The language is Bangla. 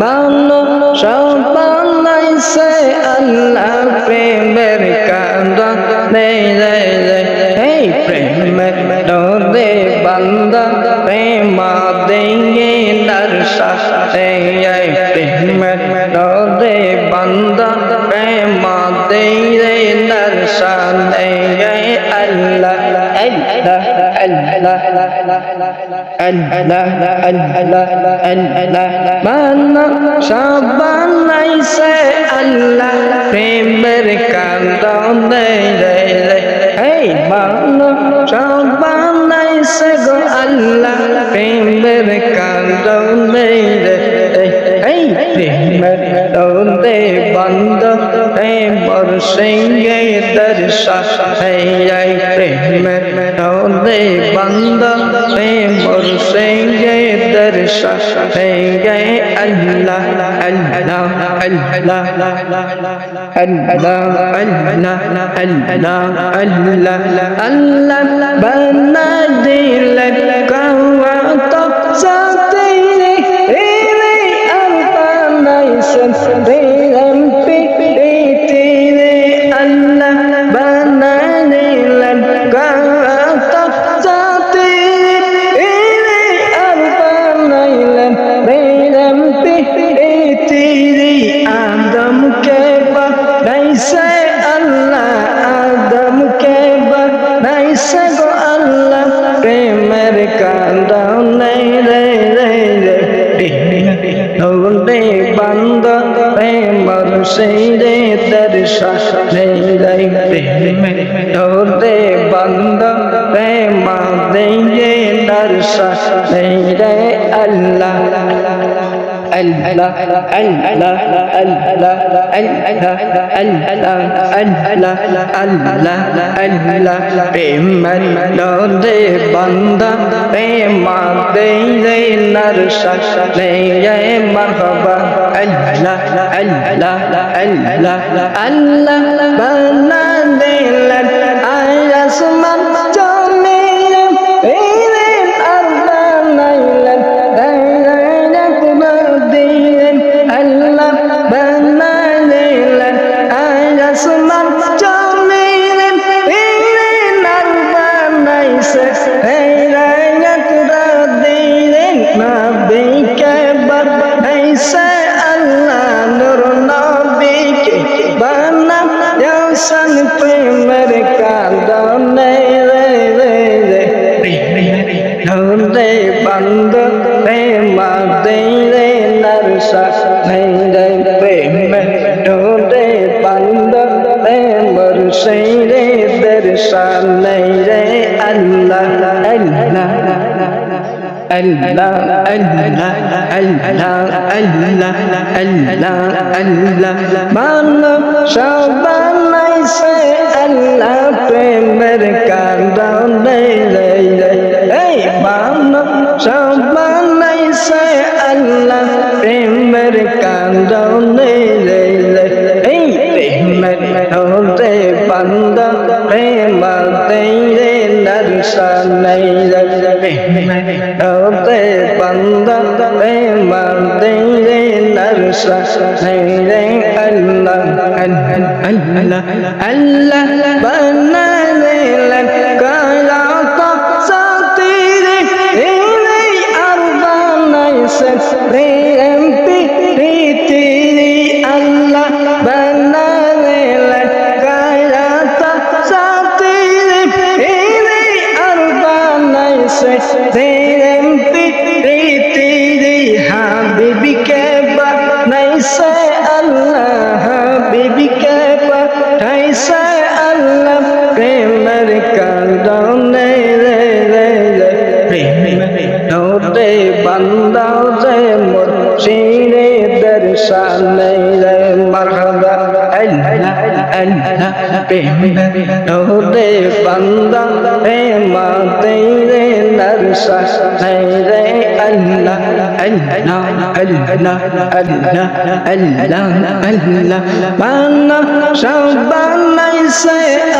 বানো সবানাইছে আল্লাহ প্রেমের কান্দা রে এই প্রেমের ডোরে বান্দা প্রেমা দেঙ্গে নরসা এই প্রেমের ডোরে বান্দা প্রেমা দেঙ্গে নরসা এই আল্লাহ আল্লাহ আল্লাহ আল্লাহ আল্লাহ আল্লাহ বানা সবানাইছে আল্লাহ প্রেমের কান্দন রে রে এই বানা সবানাইছে গো আল্লাহ প্রেমের কান্দন রে এই প্রেমের দৌদে বন্ধ প্রেমর সিংহে দর্শা এই প্রেমের বন্ধ দর্শা এই আল্লাহ আল্লাহ আল্লাহ আল্লাহ আল্লাহ আল্লাহ আল্লাহ বনা প্রেমে দৌড়ে বন্ধ প্রেম দেঙ্গে দর্শা রে প্রেমর লোদে বন্দা প্রেমা দেইলে নরসা নেয়ে মরহবা Allah, Allah, Allah, Allah, বানা প্রেমের কান্দনে রে রে রে। বন্ধ প্রেমা দেরে নরসা ধরে প্রেম ধরে বন্ধ প্রেমর সেইরে দর্শন রে। আল্লাহ আল্লাহ Allah, Allah, Allah, Allah, Allah, Allah, মানো সবানাইছে কান্দন রে রে রে এই প্রেমের হতে বন্ধ প্রেম রে নরসা নাই হতে বন্ধ প্রেম রে নরসা নাই রে। আল্লাহ আল্লাহ আল্লাহ বানা রে মারহাবা আল্লাহ আল্লাহ প্রেমের নোটে বান্দা প্রেমাতে রে দর্শনে রে আল্লাহ আল্লাহ আল্লাহ আল্লাহ আল্লাহ আল্লাহ মানা সবানাইছে আল্লাহ